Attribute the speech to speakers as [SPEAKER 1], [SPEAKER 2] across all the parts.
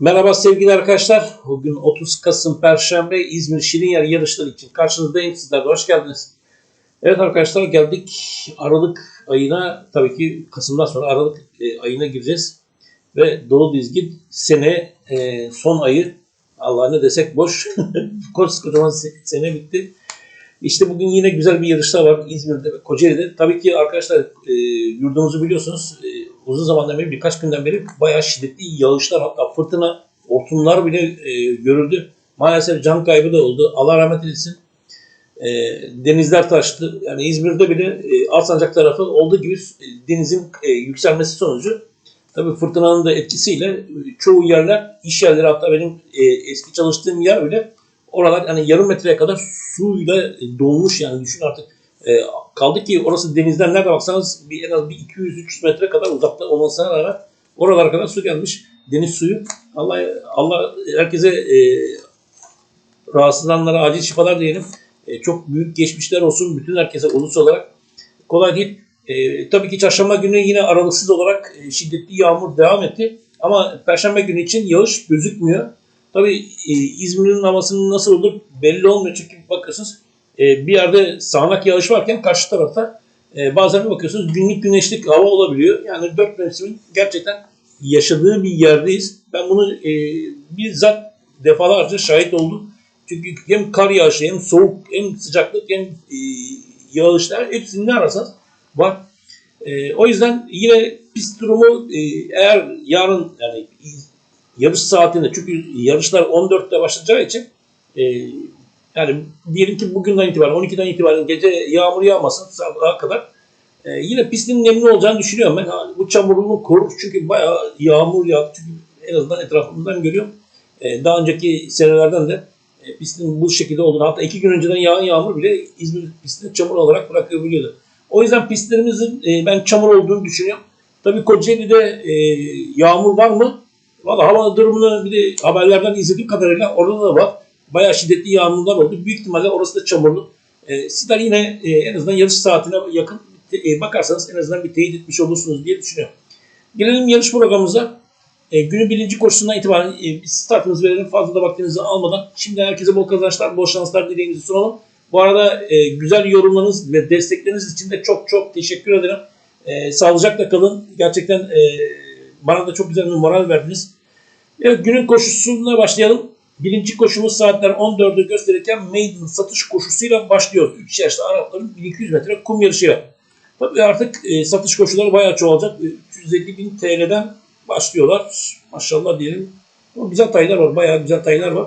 [SPEAKER 1] Merhaba sevgili arkadaşlar. Bugün 30 Kasım Perşembe İzmir Şirinyer yarışları için karşınızdayım. Sizler de hoş geldiniz. Evet arkadaşlar geldik Aralık ayına tabii ki Kasım'dan sonra Aralık e, ayına gireceğiz. Ve dolu dizgin sene e, son ayı Allah ne desek boş. Koskocaman se- sene bitti. İşte bugün yine güzel bir yarışlar var İzmir'de ve Kocaeli'de. Tabii ki arkadaşlar e, yurdumuzu biliyorsunuz e, uzun zamandan beri birkaç günden beri bayağı şiddetli yağışlar hatta fırtına, hortumlar bile e, görüldü. Maalesef can kaybı da oldu. Allah rahmet eylesin. E, denizler taştı. Yani İzmir'de bile e, Alsancak tarafı olduğu gibi e, denizin e, yükselmesi sonucu tabii fırtınanın da etkisiyle e, çoğu yerler, iş yerleri hatta benim e, eski çalıştığım yer bile oralar hani yarım metreye kadar suyla dolmuş yani düşün artık. E, kaldı ki orası denizden nerede baksanız bir, en az bir 200-300 metre kadar uzakta olmasına rağmen oralara kadar su gelmiş. Deniz suyu. Allah Allah herkese e, rahatsızlananlara acil şifalar diyelim. E, çok büyük geçmişler olsun bütün herkese ulus olarak. Kolay değil. E, tabii ki çarşamba günü yine aralıksız olarak e, şiddetli yağmur devam etti. Ama perşembe günü için yağış gözükmüyor. Tabii e, İzmir'in havasının nasıl olur belli olmuyor çünkü bakıyorsunuz e, bir yerde sağanak yağış varken karşı tarafta e, bazen bir bakıyorsunuz günlük güneşlik hava olabiliyor. Yani dört mevsimin gerçekten yaşadığı bir yerdeyiz. Ben bunu e, bizzat defalarca şahit oldum. Çünkü hem kar yağışı hem soğuk hem sıcaklık hem e, yağışlar hepsini ne ararsanız var. E, o yüzden yine pist durumu e, eğer yarın yani yarış saatinde çünkü yarışlar 14'te başlayacağı için e, yani diyelim ki bugünden itibaren 12'den itibaren gece yağmur yağmasın sabaha kadar e, yine pistin nemli olacağını düşünüyorum ben. Yani bu çamurluğunu korur çünkü bayağı yağmur yağdı. Çünkü en azından etrafımdan görüyorum. E, daha önceki senelerden de e, pistin bu şekilde olduğunu hatta iki gün önceden yağan yağmur bile İzmir pistini çamur olarak bırakabiliyordu. O yüzden pistlerimizin e, ben çamur olduğunu düşünüyorum. Tabii Kocaeli'de e, yağmur var mı? Valla hava durumunu bir de haberlerden izlediğim kadarıyla orada da var. Bayağı şiddetli yağmurlar oldu. Büyük ihtimalle orası da çamurlu. E, sizler yine e, en azından yarış saatine yakın e, bakarsanız en azından bir teyit etmiş olursunuz diye düşünüyorum. Gelelim yarış programımıza. E, günün birinci koşusundan itibaren e, startınızı verelim. Fazla da vaktinizi almadan. Şimdi herkese bol kazançlar, bol şanslar dileğimizi sunalım. Bu arada e, güzel yorumlarınız ve destekleriniz için de çok çok teşekkür ederim. E, sağlıcakla kalın. Gerçekten e, bana da çok güzel bir moral verdiniz. Evet günün koşusuna başlayalım. Birinci koşumuz saatler 14'ü gösterirken maiden satış koşusuyla başlıyor. 3 yaşlı Arapların 1200 metre kum yarışıyla. Tabii artık e, satış koşuları bayağı çoğalacak. E, 350 bin TL'den başlıyorlar. Maşallah diyelim. Ama güzel taylar var. Bayağı güzel taylar var.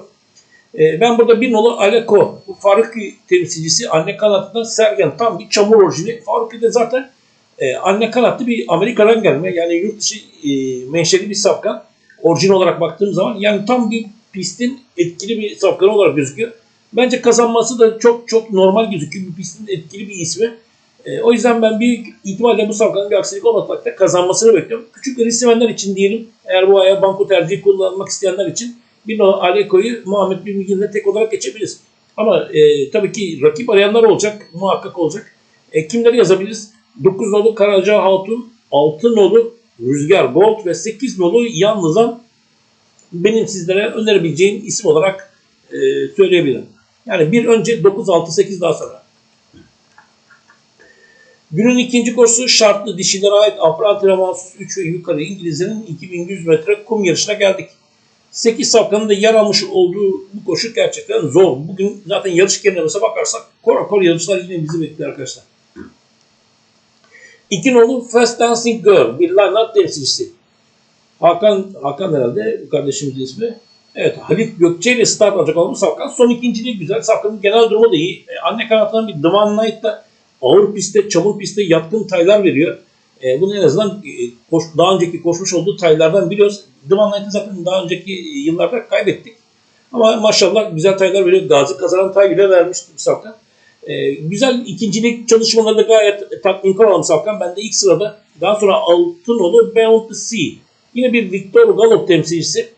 [SPEAKER 1] E, ben burada bir nolu Aleko. Bu Faruki temsilcisi anne kanatından Sergen. Tam bir çamur orijini. Faruki de zaten e, anne kanatlı bir Amerika'dan gelme. Yani yurt dışı e, menşeli bir safkan. Orijin olarak baktığım zaman yani tam bir pistin etkili bir safkanı olarak gözüküyor. Bence kazanması da çok çok normal gözüküyor. Bir pistin etkili bir ismi. E, o yüzden ben büyük ihtimalle bu safkanın bir aksilik olmamakta kazanmasını bekliyorum. Küçük riskmenler için diyelim eğer bu aya banko tercihi kullanmak isteyenler için bir no Aleko'yu Muhammed Bin tek olarak geçebiliriz. Ama e, tabii ki rakip arayanlar olacak. Muhakkak olacak. E, kimleri yazabiliriz? 9 nolu Karaca Hatun, 6 nolu Rüzgar Gold ve 8 nolu Yalnızan benim sizlere önerebileceğim isim olarak e, söyleyebilirim. Yani bir önce 9, 6, 8 daha sonra. Günün ikinci koşusu şartlı dişilere ait apra antrenmansız 3 ve yukarı İngilizlerin 2100 metre kum yarışına geldik. 8 safkanın da yer olduğu bu koşu gerçekten zor. Bugün zaten yarış genelimize bakarsak kor kor yarışlar yine bizi bekliyor arkadaşlar. İki nolu Fast Dancing Girl bir line-up temsilcisi. Hakan, Hakan herhalde kardeşimizin ismi. Evet Halit Gökçe ile start alacak bu Safkan. Son ikinciliği güzel. Safkan'ın genel durumu da iyi. E, anne kanatından bir Divan Knight'ta ağır pistte, çamur pistte yatkın taylar veriyor. E, bunu en azından e, koş, daha önceki koşmuş olduğu taylardan biliyoruz. Divan Knight'ı zaten daha önceki yıllarda kaybettik. Ama maşallah güzel taylar veriyor. Gazi kazanan tay bile vermişti Safkan. E, güzel ikincilik çalışmaları da gayet tatminkar olan Safkan. Ben de ilk sırada daha sonra Altınolu Beyond the Sea. Yine bir Victor Galop temsilcisi.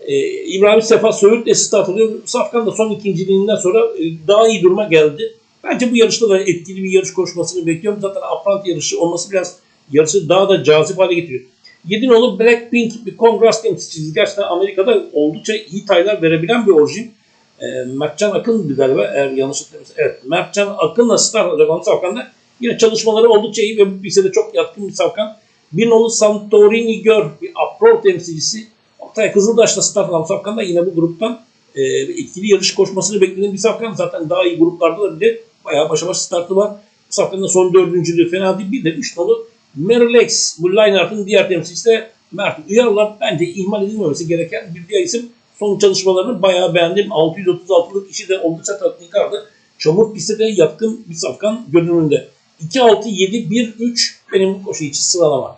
[SPEAKER 1] Ee, İbrahim Sefa Söğüt'le start alıyor. Safkan da son ikinciliğinden sonra e, daha iyi duruma geldi. Bence bu yarışta da etkili bir yarış koşmasını bekliyorum. Zaten Aprant yarışı olması biraz yarışı daha da cazip hale getiriyor. 7 nolu Blackpink bir kongres temsilcisi. Gerçekten Amerika'da oldukça iyi taylar verebilen bir orijin. E, Mertcan Akın galiba eğer yanlış hatırlamıyorsam. Evet Mertcan Akın'la Star Dragon Savkan'da yine çalışmaları oldukça iyi ve bu piste çok yatkın bir Savkan. Bir nolu Santorini Gör bir Apro temsilcisi. Oktay Kızıldaş'la Star Dragon Savkan'da yine bu gruptan e, etkili yarış koşmasını beklediğim bir Savkan. Zaten daha iyi gruplarda da bile bayağı başa baş startı var. Bu Savkan'da son dördüncülüğü fena değil. Bir de üç nolu Merlex bu line-up'ın diğer temsilcisi de Mert Uyarlar bence ihmal edilmemesi gereken bir diğer isim. Son çalışmalarını bayağı beğendim. 636'lık işi de oldukça tatmikardı. Çamur pistte de yatkın bir safkan görünümünde. 2-6-7-1-3 benim bu koşu için sıralama.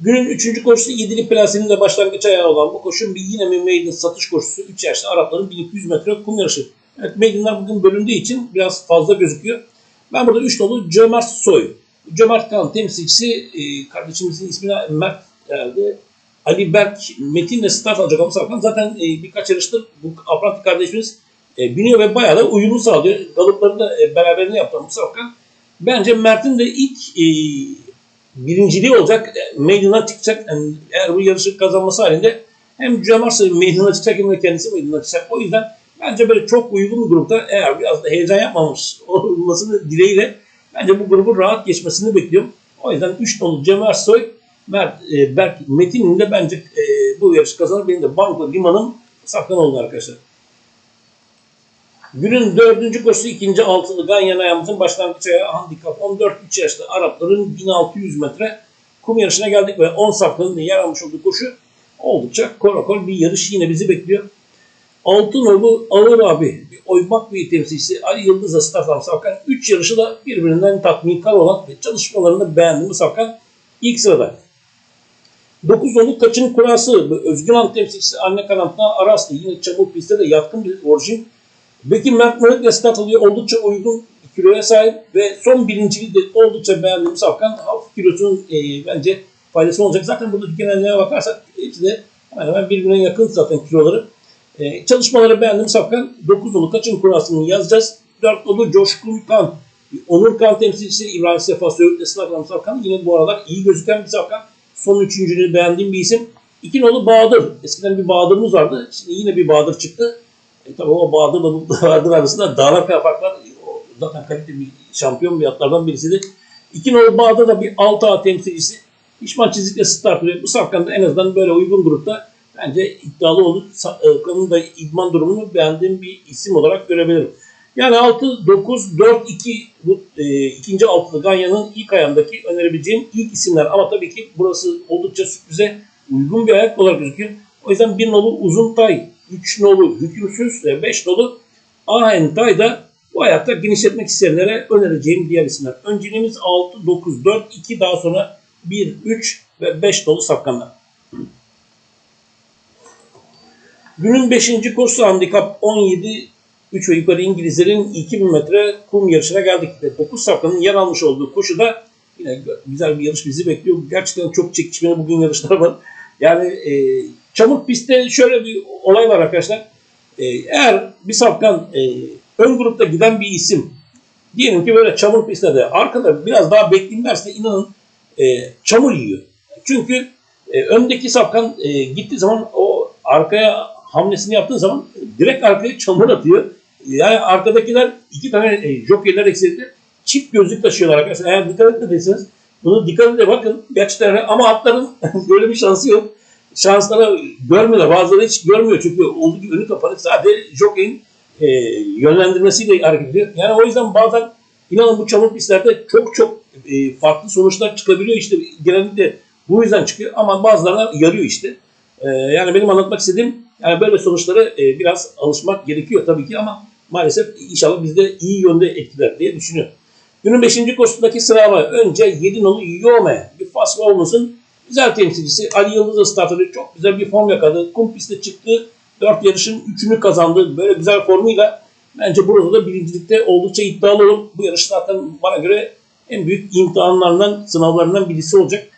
[SPEAKER 1] Günün üçüncü koşusu 7'li plasenin de başlangıç ayağı olan bu koşun bir yine bir maiden satış koşusu. 3 yaşlı Arapların 1200 metre kum yarışı. Evet maidenler bugün bölündüğü için biraz fazla gözüküyor. Ben burada 3 dolu Cömert Soy. Cömert Kan temsilcisi e, kardeşimizin ismini Mert herhalde Ali Berk Metin'le start alacak Sarkan zaten e, birkaç yarıştır bu Apranti kardeşimiz e, biniyor ve bayağı da uyumu sağlıyor. Galıpları da e, beraberinde yaptı Sarkan. Bence Mert'in de ilk e, birinciliği olacak. E, Meydan'a çıkacak. Yani eğer bu yarışı kazanması halinde hem Cömert meydana çıkacak hem de kendisi meydana çıkacak. O yüzden bence böyle çok uygun bir grupta eğer biraz da heyecan yapmamış olmasını dileğiyle bence bu grubun rahat geçmesini bekliyorum. O yüzden 3 dolu Cem Ersoy, Mert, e, Berk Metin'in de bence e, bu yarışı kazanır. Benim de Banko Liman'ım saklan oldu arkadaşlar. Günün dördüncü koşusu ikinci altılı Ganyan ayağımızın başlangıç ayağı handikap 14-3 yaşlı Arapların 1600 metre kum yarışına geldik ve 10 safların yer almış olduğu koşu oldukça korakol bir yarış yine bizi bekliyor. Altınoğlu Ağır abi, bir oymak bir temsilcisi Ali Yıldız'la Stefan Savkan 3 yarışı da birbirinden tatminkar olan ve çalışmalarını beğendiğimi Savkan ilk sırada. 9 nolu Kaçın Kurası, Özgün temsilcisi Anne Kanat'ta Aras'ta yine çabuk pistte de yatkın bir orijin. Mörük'le start alıyor. Oldukça uygun kiloya sahip ve son birinciliği de oldukça beğendiğim Savkan hafif kilosunun e, bence faydası olacak. Zaten burada genelliğine bakarsak hepsi de hemen hemen birbirine yakın zaten kiloları. Ee, çalışmaları beğendim Safkan. 9 dolu kaçın kurasını yazacağız. 4 dolu Coşkun Kan. Onur Kan temsilcisi İbrahim Sefa Söğüt'le Safkan Safkan. Yine bu aralar iyi gözüken bir Safkan. Son üçüncülüğü beğendiğim bir isim. 2 nolu Bahadır. Eskiden bir Bahadır'ımız vardı. Şimdi yine bir Bahadır çıktı. E, tabii o Bahadır'la bu Bahadır arasında dağlar farklar. O zaten kaliteli bir şampiyon bir atlardan birisiydi. 2 nolu Bahadır da bir 6A temsilcisi. Pişman çizikle start veriyor. Bu Safkan da en azından böyle uygun grupta bence iddialı olur. Kanın da idman durumunu beğendiğim bir isim olarak görebilirim. Yani 6, 9, 4, 2 bu e, ikinci altılı Ganya'nın ilk ayağındaki önerebileceğim ilk isimler. Ama tabii ki burası oldukça sürprize uygun bir ayak olarak gözüküyor. O yüzden bir nolu Uzun Tay, 3 nolu Hükümsüz ve 5 nolu Ahen Tay da bu ayakta genişletmek isteyenlere önereceğim diğer isimler. Önceliğimiz 6, 9, 4, 2 daha sonra 1, 3 ve 5 dolu safkanlar. Günün 5. koşusu handikap 17 3 ve yukarı İngilizlerin 2000 metre kum yarışına geldik. 9 safkanın yer almış olduğu koşuda yine güzel bir yarış bizi bekliyor. Gerçekten çok çekişmeli bugün yarışlar var. Yani e, çamur pistte şöyle bir olay var arkadaşlar. E, eğer bir safkan e, ön grupta giden bir isim diyelim ki böyle çamur pistte de arkada biraz daha bekleyeyim derse inanın e, çamur yiyor. Çünkü e, öndeki safkan e, gittiği zaman o arkaya hamlesini yaptığı zaman direkt arkaya çamur atıyor. Yani arkadakiler iki tane e, jockeyler eksildi. Çift gözlük taşıyorlar arkadaşlar. Eğer dikkat etmediyseniz bunu dikkat edin bakın. Gerçekten ama atların böyle bir şansı yok. Şanslara görmüyorlar. Bazıları hiç görmüyor çünkü olduğu gibi önü kapalı. Sadece jockey'in e, yönlendirmesiyle hareket ediyor. Yani o yüzden bazen inanın bu çamur pistlerde çok çok e, farklı sonuçlar çıkabiliyor. İşte genellikle bu yüzden çıkıyor ama bazılarına yarıyor işte. E, yani benim anlatmak istediğim yani böyle sonuçlara e, biraz alışmak gerekiyor tabii ki ama maalesef inşallah bizde iyi yönde etkiler diye düşünüyorum. Günün 5. koşusundaki sıralama önce 7 nolu Yome bir Fas olmasın güzel temsilcisi Ali Yıldız startörü çok güzel bir form yakaladı. Kum pistte çıktı. 4 yarışın 3'ünü kazandı. Böyle güzel formuyla bence burada da birincilikte oldukça iddialı olur. Bu yarış zaten bana göre en büyük imtihanlarından, sınavlarından birisi olacak.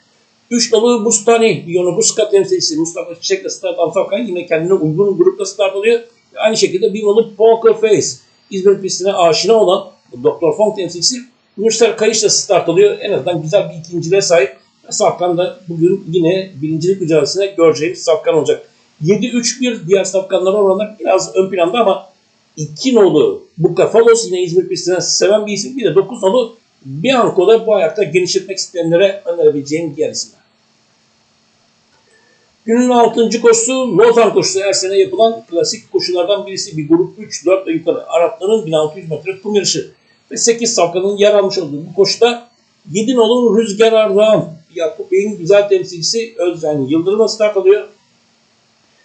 [SPEAKER 1] Üç dolu Bustani, Yonobuska temsilcisi Mustafa Çiçek'le start alırken yine kendine uygun grupta start alıyor. Aynı şekilde bir dolu Poker Face, İzmir pistine aşina olan Dr. Fong temsilcisi Mürsel Kayış'la start alıyor. En azından güzel bir ikinciliğe sahip. Safkan da bugün yine birincilik mücadelesine göreceğimiz Safkan olacak. 7-3-1 diğer Safkanlara oranlar biraz ön planda ama 2 nolu Bukafalos yine İzmir pistinden seven bir isim. Bir de 9 nolu Bianco'da bu ayakta genişletmek isteyenlere önerebileceğim diğer isimler. Günün 6. koşusu Lozan koşusu her sene yapılan klasik koşulardan birisi. Bir grup 3-4 ve yukarı Arapların 1600 metre kum yarışı ve 8 safkanın yer almış olduğu bu koşuda 7 nolu Rüzgar Ardahan Yakup Bey'in güzel temsilcisi Özcan Yıldırım'a start alıyor.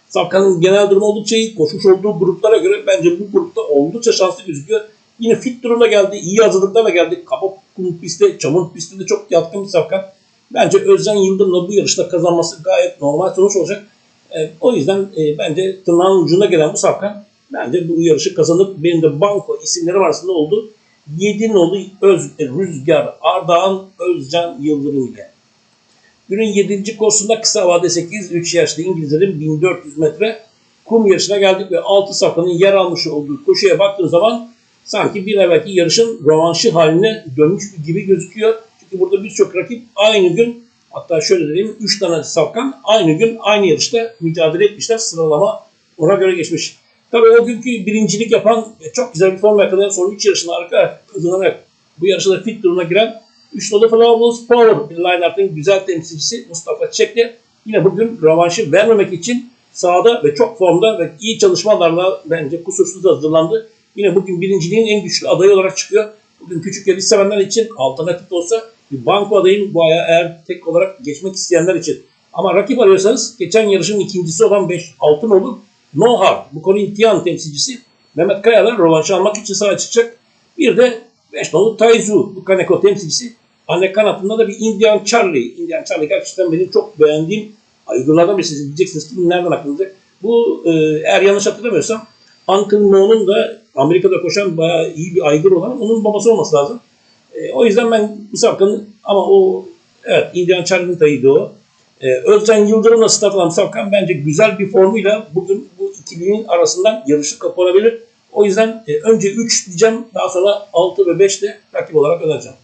[SPEAKER 1] Safkan'ın genel durumu oldukça iyi. Koşmuş olduğu gruplara göre bence bu grupta oldukça şanslı gözüküyor. Yine fit durumda geldi. iyi hazırlıklarla geldi. Kaba kum pistte, çamur pistte de çok yatkın bir Safkan. Bence Özcan Yıldırım'la bu yarışta kazanması gayet normal sonuç olacak. E, o yüzden e, bence tırnağın ucuna gelen bu Safkan bence bu yarışı kazanır. Benim de banko isimlerim arasında oldu. 7 nolu Öz, e, Rüzgar, Ardahan, Özcan Yıldırım ile. Günün 7. koşusunda kısa vade 8, 3 yaşlı İngilizlerin 1400 metre kum yarışına geldik ve 6 safkanın yer almış olduğu koşuya baktığın zaman sanki bir evvelki yarışın rövanşı haline dönmüş gibi gözüküyor. Çünkü burada birçok rakip aynı gün hatta şöyle diyeyim 3 tane safkan aynı gün aynı yarışta mücadele etmişler. Sıralama ona göre geçmiş. Tabii o günkü birincilik yapan çok güzel bir form yakalayan son 3 yarışında arka kazanarak bu yarışta fit duruma giren 3 nolu bir line-up'ın güzel temsilcisi Mustafa Çekli yine bugün rövanşı vermemek için sahada ve çok formda ve iyi çalışmalarla bence kusursuz hazırlandı. Yine bugün birinciliğin en güçlü adayı olarak çıkıyor. Bugün küçük yarış sevenler için alternatif de olsa bir banko adayım bu aya eğer tek olarak geçmek isteyenler için. Ama rakip arıyorsanız geçen yarışın ikincisi olan 5 altın olur. No Hard, bu konu imtihan temsilcisi Mehmet Kayalar rövanşı almak için sahaya çıkacak. Bir de 5 nolu Taizu, bu Kaneko temsilcisi. Anne kanatında da bir Indian Charlie. Indian Charlie gerçekten benim çok beğendiğim aygırlardan birisi. Siz diyeceksiniz ki nereden aklınıza? Bu e, eğer yanlış hatırlamıyorsam Uncle Mo'nun da Amerika'da koşan bayağı iyi bir aygır olan onun babası olması lazım. E, o yüzden ben bu safkanın ama o evet Indian Charlie'nin tayıydı o. E, Özcan Yıldırım'la start alan safkan bence güzel bir formuyla bugün bu ikilinin arasından yarışı kapanabilir. O yüzden e, önce 3 diyeceğim daha sonra 6 ve 5 de rakip olarak önereceğim.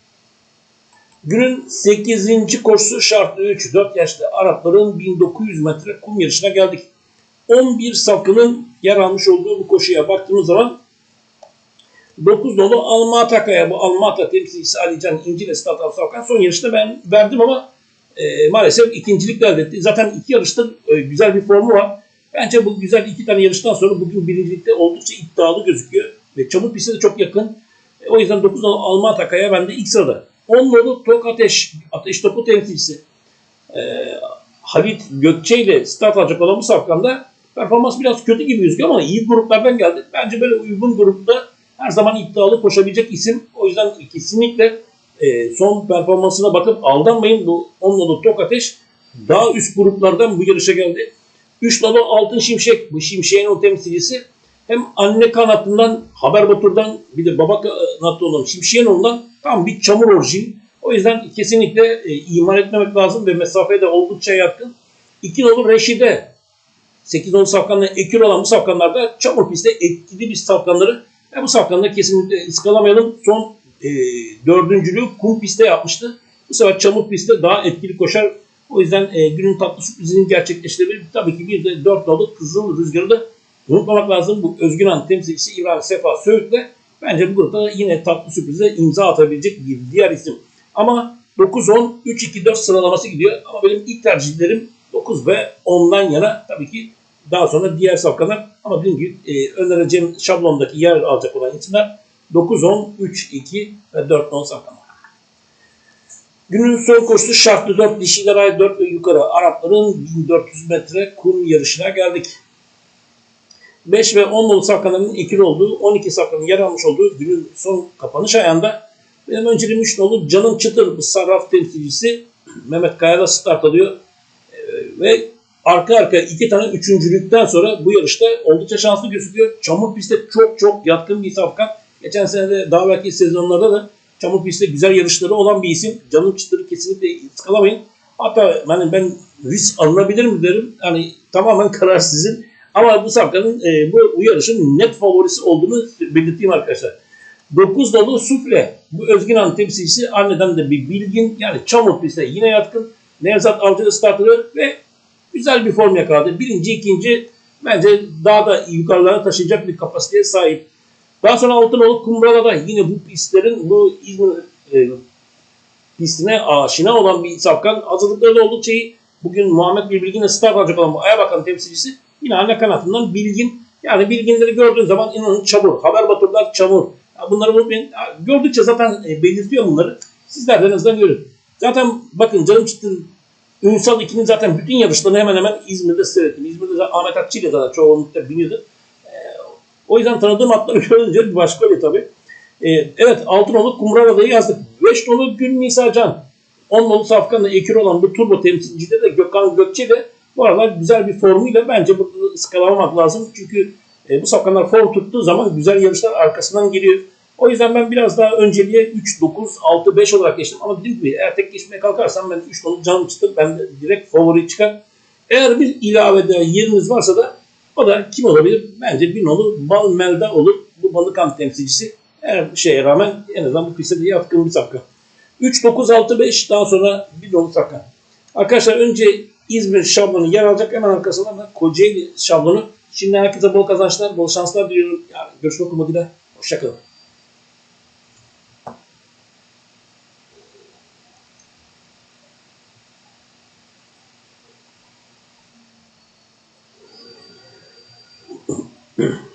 [SPEAKER 1] Günün 8. koşusu şartlı 3 4 yaşlı Arapların 1900 metre kum yarışına geldik. 11 safkanın yer almış olduğu bu koşuya baktığımız zaman 9 dolu Almata Kaya bu Almata temsilcisi Alican İnci ile Start Safkan son yarışta ben verdim ama e, maalesef ikincilik elde etti. Zaten iki yarışta e, güzel bir formu var. Bence bu güzel iki tane yarıştan sonra bugün birincilikte oldukça iddialı gözüküyor. Ve çamur piste de çok yakın. E, o yüzden 9 dolu Almata Kaya bende ilk sırada. 10 nolu Tok Ateş, Ateş Topu temsilcisi e, Halit Gökçe ile start alacak olan bu safkanda performans biraz kötü gibi gözüküyor ama iyi gruplardan geldi. Bence böyle uygun grupta her zaman iddialı koşabilecek isim. O yüzden kesinlikle e, son performansına bakıp aldanmayın. Bu 10 nolu Tok Ateş daha üst gruplardan bu yarışa geldi. 3 nolu Altın Şimşek, bu Şimşek'in o temsilcisi hem anne kanatından Haber Batur'dan bir de baba kanatlı olan Şimşek'in ondan tam bir çamur orijin. O yüzden kesinlikle e, iman etmemek lazım ve mesafeye de oldukça yakın. 2 nolu Reşide 8 nolu safkanla ekür olan bu safkanlarda çamur pistte etkili bir safkanları ve bu safkanları kesinlikle ıskalamayalım. Son e, dördüncülüğü kum pistte yapmıştı. Bu sefer çamur pistte daha etkili koşar. O yüzden e, günün tatlı sürprizini gerçekleştirebilir. Tabii ki bir de 4 nolu Kızıl Rüzgarı da unutmamak lazım. Bu Özgün Han temsilcisi İbrahim Sefa Söğüt de bence bu grupta yine tatlı sürprize imza atabilecek bir diğer isim. Ama 9-10, 3-2-4 sıralaması gidiyor. Ama benim ilk tercihlerim 9 ve 10'dan yana tabii ki daha sonra diğer safkanlar. Ama dediğim gibi e, önereceğim şablondaki yer alacak olan isimler 9-10, 3-2 ve 4-10 safkanlar. Günün son koşusu şartlı 4 dişiler ay 4 ve yukarı Arapların 1400 metre kum yarışına geldik. 5 ve 10 nolu safkanların ikili olduğu 12 safkanın yer almış olduğu günün son kapanış ayağında benim önceliğim 3 nolu Canım Çıtır bu sarraf temsilcisi Mehmet Kaya'da start alıyor. Ee, ve arka arka iki tane üçüncülükten sonra bu yarışta oldukça şanslı gözüküyor. Çamur pistte çok çok yatkın bir safkan. Geçen sene de daha belki sezonlarda da çamur pistte güzel yarışları olan bir isim. Canım Çıtır'ı kesinlikle ıskalamayın. Hatta yani ben risk alınabilir mi derim. Yani tamamen karar sizin. Ama bu safkanın e, bu, yarışın net favorisi olduğunu belirteyim arkadaşlar. 9 dolu sufle. Bu Özgün Han temsilcisi anneden de bir bilgin yani çamur piste yine yatkın. Nevzat Avcı startları ve güzel bir form yakaladı. Birinci, ikinci bence daha da yukarılara taşıyacak bir kapasiteye sahip. Daha sonra Altınoğlu Kumrala'da yine bu pistlerin bu İzmir e, pistine aşina olan bir safkan hazırlıkları da oldukça iyi. Bugün Muhammed Bilgin'e start alacak olan bu Ayabakan temsilcisi yine ana kanatından Bilgin. Yani Bilginleri gördüğün zaman inanın çamur. Haber batırlar çamur. Bunları unutmayın. Gördükçe zaten e, belirtiyor bunları. Sizler de en azından görün. Zaten bakın canım çıktı. Ünsal 2'nin zaten bütün yarışlarını hemen hemen İzmir'de seyrettim. İzmir'de Ahmet Akçı ile zaten çoğunlukla biniyordu. E, o yüzden tanıdığım atları görünce bir başka oluyor tabii. E, evet Altınoğlu Kumrala'da yazdık. 5 nolu Gül Nisa Can. 10 nolu Safkan'la ekür olan bu turbo temsilcide de Gökhan Gökçe de bu aralar güzel bir formuyla bence burada ıskalamamak lazım. Çünkü e, bu Safkanlar form tuttuğu zaman güzel yarışlar arkasından geliyor. O yüzden ben biraz daha önceliğe 3, 9, 6, 5 olarak geçtim. Ama dediğim gibi eğer tek geçmeye kalkarsam ben 3 nolu canım çıktı. Ben de direkt favori çıkar. Eğer bir ilavede yeriniz varsa da o da kim olabilir? Bence bir nolu Bal Melda olur. Bu Balıkan temsilcisi. Her şeye rağmen en azından bu piste de yatkın bir safkan. 3, 9, 6, 5 daha sonra bir nolu safkan. Arkadaşlar önce İzmir şablonu yer alacak. Hemen arkasından da Kocaeli şablonu. Şimdi herkese bol kazançlar, bol şanslar diliyorum. Yani görüşmek umuduyla. Hoşçakalın. Yeah.